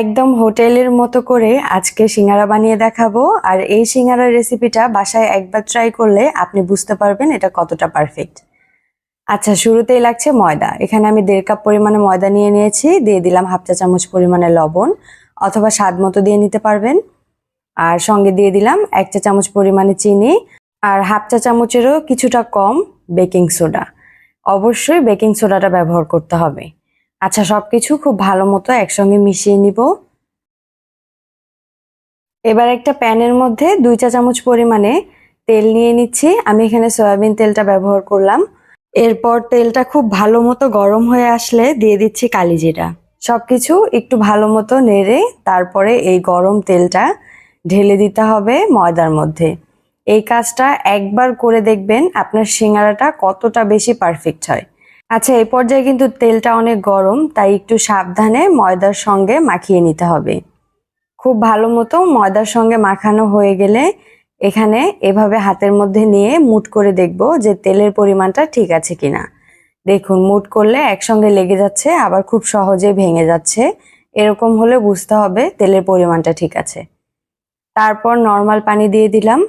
একদম হোটেলের মতো করে আজকে সিঙ্গারা বানিয়ে দেখাবো। আর এই সিঙ্গারার রেসিপিটা বাসায় একবার ট্রাই করলে আপনি বুঝতে পারবেন এটা কতটা পারফেক্ট আচ্ছা শুরুতেই লাগছে ময়দা। এখানে আমি দেড় কাপ পরিমাণে ময়দা নিয়ে নিয়েছি। দিয়ে দিলাম হাফ চা চামচ পরিমাণে লবণ অথবা স্বাদ মতো দিয়ে নিতে পারবেন। আর সঙ্গে দিয়ে দিলাম এক চা চামচ পরিমাণে চিনি আর হাফ চা চামচেরও কিছুটা কম বেকিং সোডা। অবশ্যই বেকিং সোডাটা ব্যবহার করতে হবে। আচ্ছা সবকিছু খুব ভালো মতো একসঙ্গে মিশিয়ে নিব। এবার একটা প্যানের মধ্যে দুই চা চামচ পরিমাণে তেল নিয়ে নিচ্ছি। আমি এখানে সয়াবিন তেলটা ব্যবহার করলাম। এরপর তেলটা খুব ভালো মতো গরম হয়ে আসলে দিয়ে দিচ্ছি কালিজিরা সবকিছু একটু ভালো মতো নেড়ে তারপরে এই গরম তেলটা ঢেলে দিতে হবে ময়দার মধ্যে। এই কাজটা একবার করে দেখবেন আপনার সিঙ্গারাটা কতটা বেশি পারফেক্ট হয়। আচ্ছা এই পর্যায়ে কিন্তু তেলটা অনেক গরম, তাই একটু সাবধানে ময়দার সঙ্গে মাখিয়ে নিতে হবে। খুব ভালো মতো ময়দার সঙ্গে মাখানো হয়ে গেলে এখানে এভাবে হাতের মধ্যে নিয়ে মুট করে দেখব যে তেলের পরিমাণটা ঠিক আছে কিনা। দেখুন, মুট করলে একসঙ্গে লেগে যাচ্ছে, আবার খুব সহজে ভেঙে যাচ্ছে। এরকম হলে বুঝতে হবে তেলের পরিমাণটা ঠিক আছে। তারপর নর্মাল পানি দিয়ে দিলাম।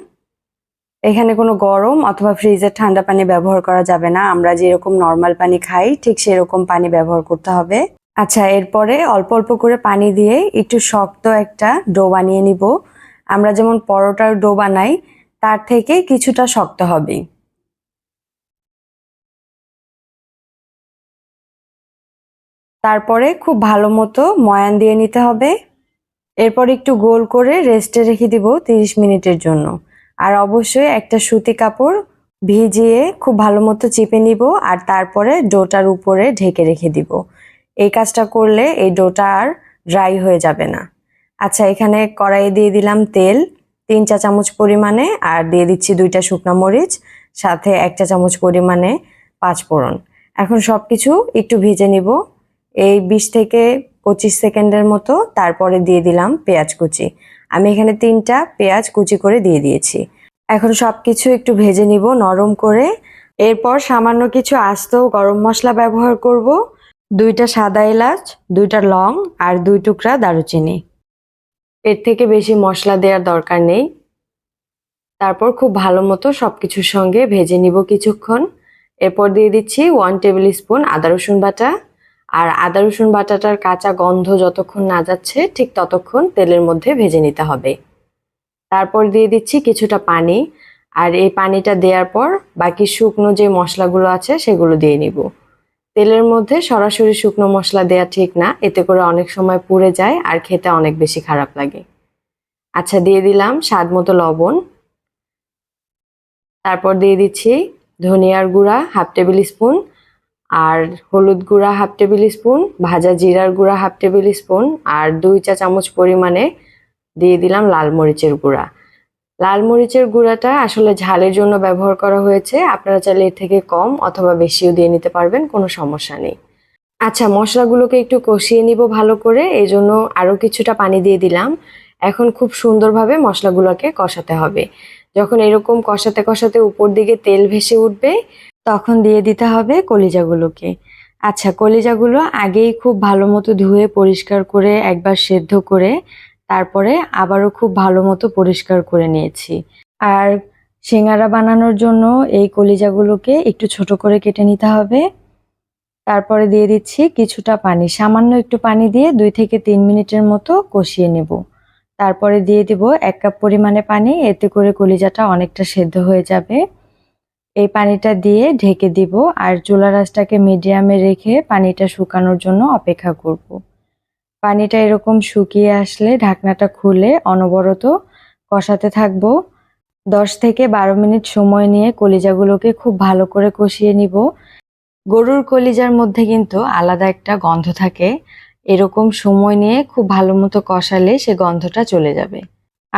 এখানে কোনো গরম অথবা ফ্রিজের ঠান্ডা পানি ব্যবহার করা যাবে না। আমরা যেরকম নর্মাল পানি খাই, ঠিক সেরকম পানি ব্যবহার করতে হবে। আচ্ছা এরপরে অল্প অল্প করে পানি দিয়ে একটু শক্ত একটা ডো বানিয়ে নিব। আমরা যেমন পরোটার ডো বানাই, তার থেকে কিছুটা শক্ত হবে। তারপরে খুব ভালো মতো ময়ান দিয়ে নিতে হবে। এরপর একটু গোল করে রেস্টে রেখে দিব তিরিশ মিনিটের জন্য। আর অবশ্যই একটা সুতি কাপড় ভিজিয়ে খুব ভালো মতো চিপে নিব আর তারপরে ডোটার উপরে ঢেকে রেখে দিব। এই কাজটা করলে এই ডোটা আর ড্রাই হয়ে যাবে না। আচ্ছা এখানে কড়াইয়ে দিয়ে দিলাম তেল তিন চা চামচ পরিমাণে আর দিয়ে দিচ্ছি দুইটা শুকনো মরিচ, সাথে এক চা চামচ পরিমাণে পাঁচ ফোড়ন। এখন সব কিছু একটু ভেজে নিব। এই বিশ থেকে পঁচিশ সেকেন্ডের মতো তারপরে দিয়ে দিলাম পেঁয়াজ কুচি। আমি এখানে তিনটা পেঁয়াজ কুচি করে দিয়ে দিয়েছি। এখন সব কিছু একটু ভেজে নিব নরম করে। এরপর সামান্য কিছু আস্ত গরম মশলা ব্যবহার করব। দুইটা সাদা এলাচ, দুইটা লং আর দুই টুকরা দারুচিনি। এর থেকে বেশি মশলা দেওয়ার দরকার নেই। তারপর খুব ভালো মতো সব কিছুর সঙ্গে ভেজে নিব কিছুক্ষণ। এরপর দিয়ে দিচ্ছি ওয়ান টেবিল স্পুন আদা রসুন বাটা। আর আদা, রসুন বাটাটার কাঁচা গন্ধ যতক্ষণ না যাচ্ছে, ঠিক ততক্ষণ তেলের মধ্যে ভেজে নিতে হবে। তারপর দিয়ে দিচ্ছি কিছুটা পানি, আর এই পানিটা দেওয়ার পর বাকি শুকনো যে মশলাগুলো আছে সেগুলো দিয়ে নিব। তেলের মধ্যে সরাসরি শুকনো মশলা দেওয়া ঠিক না, এতে করে অনেক সময় পুড়ে যায় আর খেতে অনেক বেশি খারাপ লাগে। আচ্ছা দিয়ে দিলাম স্বাদ মতো লবণ। তারপর দিয়ে দিচ্ছি ধনিয়ার গুঁড়া, হাফ টেবিল স্পুন আর হলুদ গুঁড়া হাফ টেবিল স্পুন, ভাজা জিরার গুঁড়া হাফ টেবিল স্পুন আর দুই চা চামচ পরিমাণে দিয়ে দিলাম লাল মরিচের গুঁড়া। লাল মরিচের গুঁড়াটা আসলে ঝালের জন্য ব্যবহার করা হয়েছে, আপনারা চাইলে এর থেকে কম অথবা বেশিও দিয়ে নিতে পারবেন, কোনো সমস্যা নেই। আচ্ছা মশলাগুলোকে একটু কষিয়ে নিব ভালো করে, এই জন্য আরও কিছুটা পানি দিয়ে দিলাম। এখন খুব সুন্দরভাবে মশলাগুলোকে কষাতে হবে। যখন এরকম কষাতে কষাতে উপর দিকে তেল ভেসে উঠবে তখন দিয়ে দিতে হবে কলিজাগুলোকে। আচ্ছা কলিজাগুলো আগেই খুব ভালো মতো ধুয়ে পরিষ্কার করে একবার সেদ্ধ করে তারপরে আবারও খুব ভালো মতো পরিষ্কার করে নিয়েছি। আর সিঙ্গারা বানানোর জন্য এই কলিজাগুলোকে একটু ছোট করে কেটে নিতে হবে। তারপরে দিয়ে দিচ্ছি কিছুটা পানি, সামান্য একটু পানি দিয়ে দুই থেকে তিন মিনিটের মতো কষিয়ে নেব। তারপরে দিয়ে দিব এক কাপ পরিমাণে পানি, এতে করে কলিজাটা অনেকটা সেদ্ধ হয়ে যাবে। এই পানিটা দিয়ে ঢেকে দিব আর চুলা রাসটাকে মিডিয়ামে রেখে পানিটা শুকানোর জন্য অপেক্ষা করব। পানিটা এরকম শুকিয়ে আসলে ঢাকনাটা খুলে অনবরত কষাতে থাকব। দশ থেকে বারো মিনিট সময় নিয়ে কলিজাগুলোকে খুব ভালো করে কষিয়ে নিব। গরুর কলিজার মধ্যে কিন্তু আলাদা একটা গন্ধ থাকে। এরকম সময় নিয়ে খুব ভালো মতো কষালে সে গন্ধটা চলে যাবে।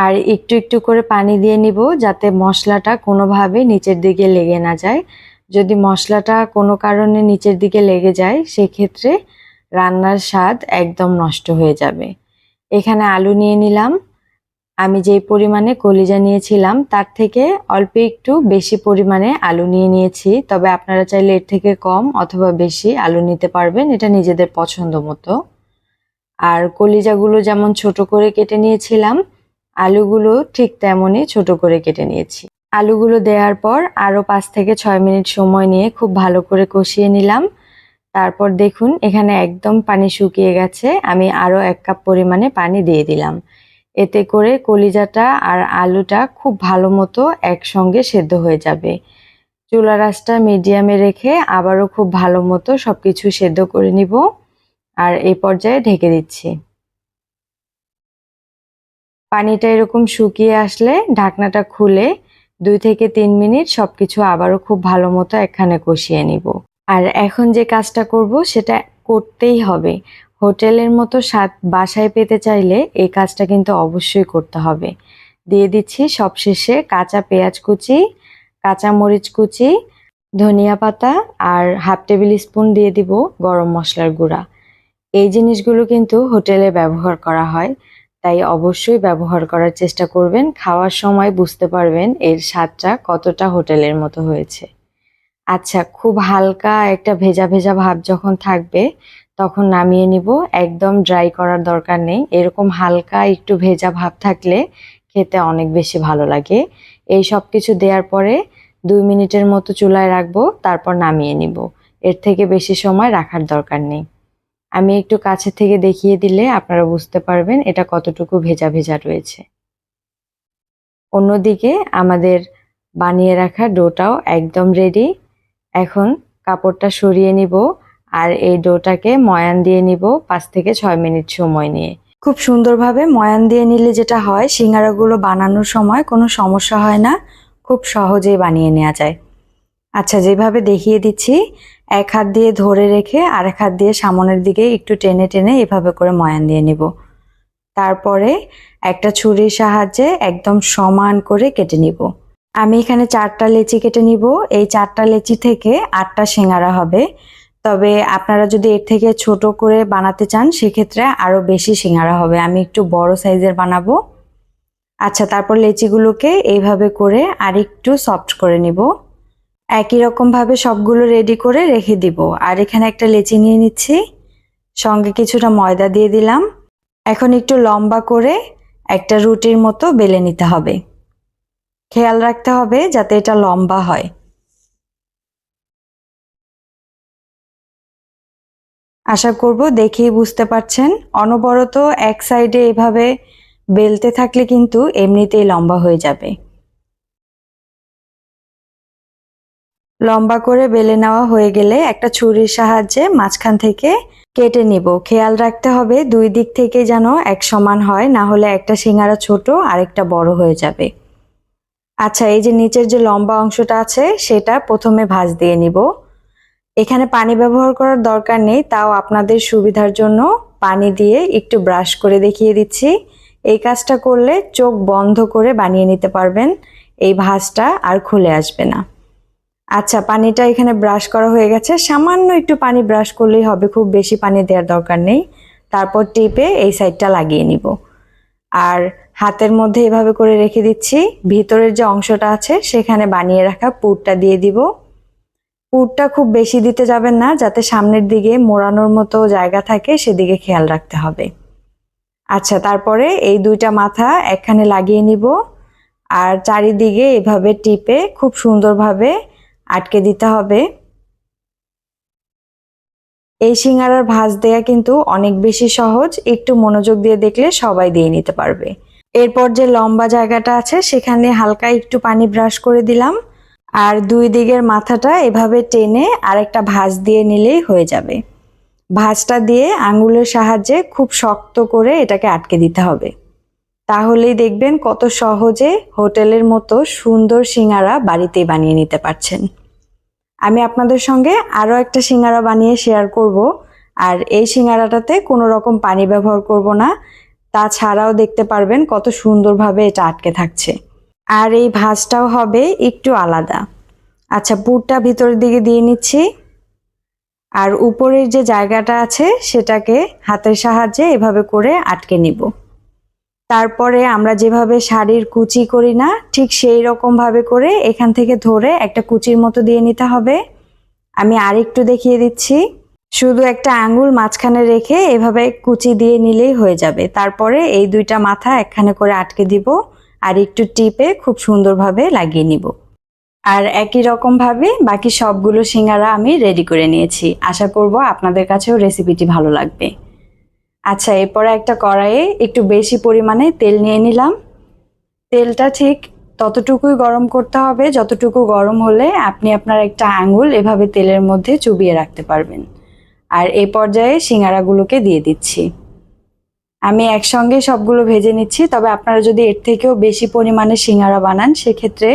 আর একটু একটু করে পানি দিয়ে নিব যাতে মশলাটা কোনোভাবে নিচের দিকে লেগে না যায়। যদি মশলাটা কোনো কারণে নিচের দিকে লেগে যায়, সেক্ষেত্রে রান্নার স্বাদ একদম নষ্ট হয়ে যাবে। এখানে আলু নিয়ে নিলাম। আমি যেই পরিমাণে কলিজা নিয়েছিলাম, তার থেকে অল্প একটু বেশি পরিমাণে আলু নিয়ে নিয়েছি। তবে আপনারা চাইলে এর থেকে কম অথবা বেশি আলু নিতে পারবেন, এটা নিজেদের পছন্দ মতো। আর কলিজাগুলো যেমন ছোট করে কেটে নিয়েছিলাম আলুগুলো ঠিক তেমনই ছোট করে কেটে নিয়েছি। আলুগুলো দেওয়ার পর আরও পাঁচ থেকে ছয় মিনিট সময় নিয়ে খুব ভালো করে কষিয়ে নিলাম। তারপর দেখুন, এখানে একদম পানি শুকিয়ে গেছে। আমি আরও এক কাপ পরিমাণে পানি দিয়ে দিলাম। এতে করে কলিজাটা আর আলুটা খুব ভালো মতো একসঙ্গে সেদ্ধ হয়ে যাবে। চুলা রাসটা মিডিয়ামে রেখে আবারও খুব ভালো মতো সব কিছু সেদ্ধ করে নিব। আর এই পর্যায়ে ঢেকে দিচ্ছি। পানিটা এরকম শুকিয়ে আসলে ঢাকনাটা খুলে দুই থেকে তিন মিনিট সব কিছু আবারও খুব ভালো মতো এখানে কষিয়ে নিব। আর এখন যে কাজটা করব সেটা করতেই হবে। হোটেলের মতো স্বাদ বাসায় পেতে চাইলে এই কাজটা কিন্তু অবশ্যই করতে হবে। দিয়ে দিচ্ছি সবশেষে কাঁচা পেঁয়াজ কুচি, কাঁচা মরিচ কুচি, ধনিয়া পাতা আর হাফ টেবিল স্পুন দিয়ে দিব গরম মশলার গুঁড়া। এই জিনিসগুলো কিন্তু হোটেলে ব্যবহার করা হয়। তাই অবশ্যই ব্যবহার করার চেষ্টা করবেন। খাওয়ার সময় বুঝতে পারবেন এর স্বাদটা কতটা হোটেলের মতো হয়েছে। আচ্ছা খুব হালকা একটা ভেজা ভেজা ভাব যখন থাকবে, তখন নামিয়ে নিব। একদম ড্রাই করার দরকার নেই। এরকম হালকা একটু ভেজা ভাব থাকলে খেতে অনেক বেশি ভালো লাগে। এই সব কিছু দেওয়ার পরে দুই মিনিটের মতো চুলায় রাখব, তারপর নামিয়ে নিব। এর থেকে বেশি সময় রাখার দরকার নেই। আমি একটু কাছে থেকে দেখিয়ে দিলে আপনারা বুঝতে পারবেন এটা কতটুকু ভেজা ভেজা রয়েছে। অন্যদিকে আমাদের বানিয়ে রাখা ডোটাও একদম রেডি এখন কাপড়টা সরিয়ে নিব আর এই ডোটাকে ময়ান দিয়ে নিব পাঁচ থেকে ছয় মিনিট সময় নিয়ে। খুব সুন্দরভাবে ময়ান দিয়ে নিলে যেটা হয়, সিঙ্গারাগুলো বানানোর সময় কোনো সমস্যা হয় না, খুব সহজেই বানিয়ে নেওয়া যায়। আচ্ছা যেভাবে দেখিয়ে দিচ্ছি এক হাত দিয়ে ধরে রেখে আরেক হাত দিয়ে সামনের দিকে একটু টেনে টেনে এভাবে করে ময়ান দিয়ে নিব। তারপরে একটা ছুরির সাহায্যে একদম সমান করে কেটে নিব। আমি এখানে চারটা লেচি কেটে নিব। এই চারটা লেচি থেকে আটটা সিঙ্গারা হবে। তবে আপনারা যদি এর থেকে ছোট করে বানাতে চান, সেক্ষেত্রে আরও বেশি সিঙ্গারা হবে। আমি একটু বড় সাইজের বানাবো। আচ্ছা তারপর লেচিগুলোকে এইভাবে করে আর একটু সফট করে নিব। একই রকমভাবে সবগুলো রেডি করে রেখে দিব। আর এখানে একটা লেচি নিয়ে নিচ্ছি। সঙ্গে কিছুটা ময়দা দিয়ে দিলাম। এখন একটু লম্বা করে একটা রুটির মতো বেলে নিতে হবে। খেয়াল রাখতে হবে যাতে এটা লম্বা হয়। আশা করব দেখেই বুঝতে পারছেন। অনবরত এক সাইডে এভাবে বেলতে থাকলে কিন্তু এমনিতেই লম্বা হয়ে যাবে। লম্বা করে বেলে নেওয়া হয়ে গেলে একটা ছুরির সাহায্যে মাঝখান থেকে কেটে নিব। খেয়াল রাখতে হবে দুই দিক থেকে যেন এক সমান হয়, না হলে একটা সিঙ্গারা ছোট আর একটা বড় হয়ে যাবে। আচ্ছা এই যে নিচের যে লম্বা অংশটা আছে, সেটা প্রথমে ভাঁজ দিয়ে নিব। এখানে পানি ব্যবহার করার দরকার নেই, তাও আপনাদের সুবিধার জন্য পানি দিয়ে একটু ব্রাশ করে দেখিয়ে দিচ্ছি। এই কাজটা করলে চোখ বন্ধ করে বানিয়ে নিতে পারবেন, এই ভাঁজটা আর খুলে আসবে না। আচ্ছা পানিটা এখানে ব্রাশ করা হয়ে গেছে। সামান্য একটু পানি ব্রাশ করলেই হবে, খুব বেশি পানি দেওয়ার দরকার নেই। তারপর টিপে এই সাইডটা লাগিয়ে নিব। আর হাতের মধ্যে এভাবে করে রেখে দিচ্ছি। ভিতরের যে অংশটা আছে, সেখানে বানিয়ে রাখা পুরটা দিয়ে দিব। পুরটা খুব বেশি দিতে যাবেন না, যাতে সামনের দিকে মোড়ানোর মতো জায়গা থাকে, সেদিকে খেয়াল রাখতে হবে। আচ্ছা তারপরে এই দুইটা মাথা একখানে লাগিয়ে নিব। আর চারিদিকে এভাবে টিপে খুব সুন্দরভাবে আটকে দিতে হবে। এই সিঙ্গারার ভাঁজ দেয়া কিন্তু অনেক বেশি সহজ, একটু মনোযোগ দিয়ে দেখলে সবাই দিয়ে নিতে পারবে। এরপর যে লম্বা জায়গাটা আছে, সেখানে হালকা একটু পানি ব্রাশ করে দিলাম। আর দুই দিকের মাথাটা এভাবে টেনে আরেকটা ভাঁজ দিয়ে নিলেই হয়ে যাবে। ভাঁজটা দিয়ে আঙ্গুলের সাহায্যে খুব শক্ত করে এটাকে আটকে দিতে হবে। তাহলেই দেখবেন কত সহজে হোটেলের মতো সুন্দর সিঙ্গারা বাড়িতেই বানিয়ে নিতে পারছেন। আমি আপনাদের সঙ্গে আরও একটা সিঙ্গারা বানিয়ে শেয়ার করব। আর এই সিঙ্গারাটাতে কোনো রকম পানি ব্যবহার করব না। তাছাড়াও দেখতে পারবেন কত সুন্দরভাবে এটা আটকে থাকছে। আর এই ভাঁজটাও হবে একটু আলাদা। আচ্ছা পুরটা ভিতরের দিকে দিয়ে নিচ্ছি। আর উপরের যে জায়গাটা আছে, সেটাকে হাতের সাহায্যে এভাবে করে আটকে নিব। তারপরে আমরা যেভাবে শাড়ির কুচি করি না, ঠিক সেই রকম ভাবে করে এখান থেকে ধরে একটা কুচির মতো দিয়ে নিতে হবে। আমি আরেকটু দেখিয়ে দিচ্ছি। শুধু একটা আঙ্গুল মাঝখানে রেখে এভাবে কুচি দিয়ে নিলেই হয়ে যাবে। তারপরে এই দুইটা মাথা একখানে করে আটকে দিব আর একটু টিপে খুব সুন্দরভাবে লাগিয়ে নিব। আর একই রকম ভাবে বাকি সবগুলো সিঙ্গারা আমি রেডি করে নিয়েছি। আশা করব আপনাদের কাছেও রেসিপিটি ভালো লাগবে। আচ্ছা এরপরে একটা কড়াইয়ে একটু বেশি পরিমাণে তেল নিয়ে নিলাম। তেলটা ঠিক ততটুকুই গরম করতে হবে। যতটুকু গরম হলে আপনি আপনার একটা আঙুল এভাবে তেলের মধ্যে চুবিয়ে রাখতে পারবেন। আর এই পর্যায়ে সিঙ্গারাগুলোকে দিয়ে দিচ্ছি। আমি একসঙ্গে সবগুলো ভেজে নিচ্ছি, তবে আপনারা যদি এর থেকেও বেশি পরিমাণে সিঙ্গারা বানান, সেক্ষেত্রে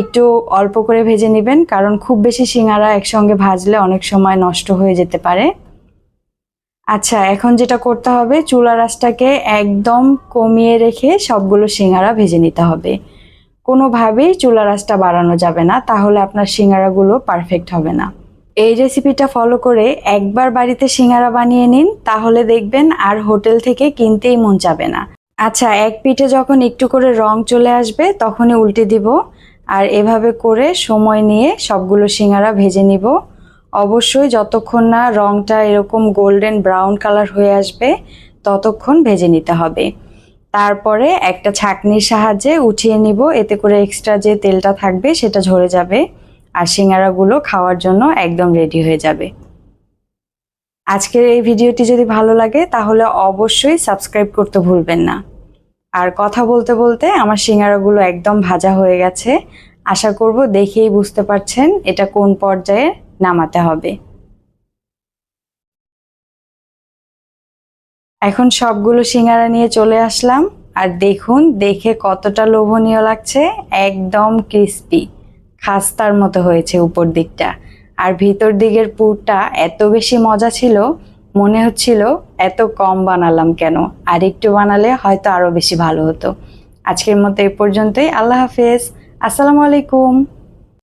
একটু অল্প করে ভেজে নেবেন, কারণ খুব বেশি সিঙ্গারা একসঙ্গে ভাজলে অনেক সময় নষ্ট হয়ে যেতে পারে। আচ্ছা এখন যেটা করতে হবে, চুলা রাসটাকে একদম কমিয়ে রেখে সবগুলো সিঙ্গারা ভেজে নিতে হবে। কোনোভাবেই চুলা রাসটা বাড়ানো যাবে না, তাহলে আপনার সিঙ্গারাগুলো পারফেক্ট হবে না। এই রেসিপিটা ফলো করে একবার বাড়িতে সিঙ্গারা বানিয়ে নিন, তাহলে দেখবেন আর হোটেল থেকে কিনতেই মন যাবে না। আচ্ছা এক পিঠে যখন একটু করে রং চলে আসবে, তখনই উল্টে দিব। আর এভাবে করে সময় নিয়ে সবগুলো সিঙ্গারা ভেজে নিব। অবশ্যই যতক্ষণ না রংটা এরকম গোল্ডেন ব্রাউন কালার হয়ে আসবে, ততক্ষণ ভেজে নিতে হবে। তারপরে একটা ছাঁকনির সাহায্যে উঠিয়ে নিব, এতে করে এক্সট্রা যে তেলটা থাকবে সেটা ঝরে যাবে আর সিঙ্গারাগুলো খাওয়ার জন্য একদম রেডি হয়ে যাবে। আজকের এই ভিডিওটি যদি ভালো লাগে, তাহলে অবশ্যই সাবস্ক্রাইব করতে ভুলবেন না। আর কথা বলতে বলতে আমার সিঙ্গারাগুলো একদম ভাজা হয়ে গেছে। আশা করব দেখেই বুঝতে পারছেন এটা কোন পর্যায়ে নামাতে হবে। এখন সবগুলো সিঙ্গারা নিয়ে চলে আসলাম। আর দেখুন, দেখে কতটা লোভনীয় লাগছে। একদম ক্রিস্পি খাস্তার মতো হয়েছে উপর দিকটা। আর ভিতর দিকের পুরটা এত বেশি মজা ছিল, মনে হচ্ছিল এত কম বানালাম কেন? আর একটু বানালে হয়তো আরও বেশি ভালো হতো। আজকের মতো এই পর্যন্তই। আল্লাহ হাফেজ। আসসালামু আলাইকুম।